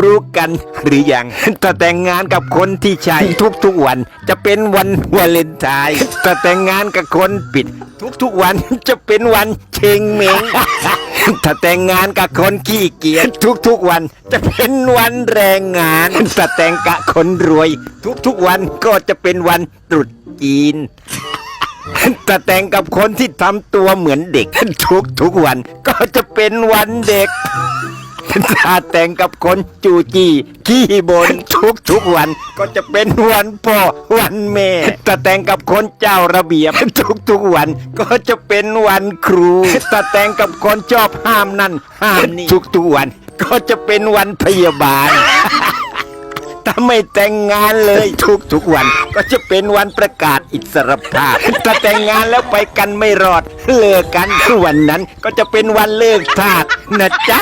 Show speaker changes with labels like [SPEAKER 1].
[SPEAKER 1] รู้กันหรือยังถ้าแต่งงานกับคนที่ใช่ทุกๆวัน จะเป็นวันวาเลนไทน์ถ้าแต่งงานกับคนปิด ทุกๆวันจะเป็นวันเชงเมงถ้าแต่งงานกับคนขี้เกียจทุกๆวัน จะเป็นวันแรงงานถ้าแต่งกับคนรวย ทุกๆวันก็จะเป็นวันตรุษจีนแต่แต่งกับคนที่ทำตัวเหมือนเด็กทุกทุกๆวันก็จะเป็นวันเด็ก ถ้าแต่งกับคนจูจีขี้บนทุกทุกวัน ก็จะเป็นวันพ่อวันแม่ถ้าแต่งกับคนเจ้าระเบียบทุกทุกวัน ก็จะเป็นวันครูถ้าแต่งกับคนชอบห้ามนั่นห้ามนี่ทุกทุกวัน ก็จะเป็นวันพยาบาลถ้าไม่แต่งงานเลยทุกทุกวัน ก็จะเป็นวันประกาศอิสรภาพถ้าแต่งงานแล้วไปกันไม่รอด เลิกกันวันนั้นก็จะเป็นวันเลิกทาสนะจ๊ะ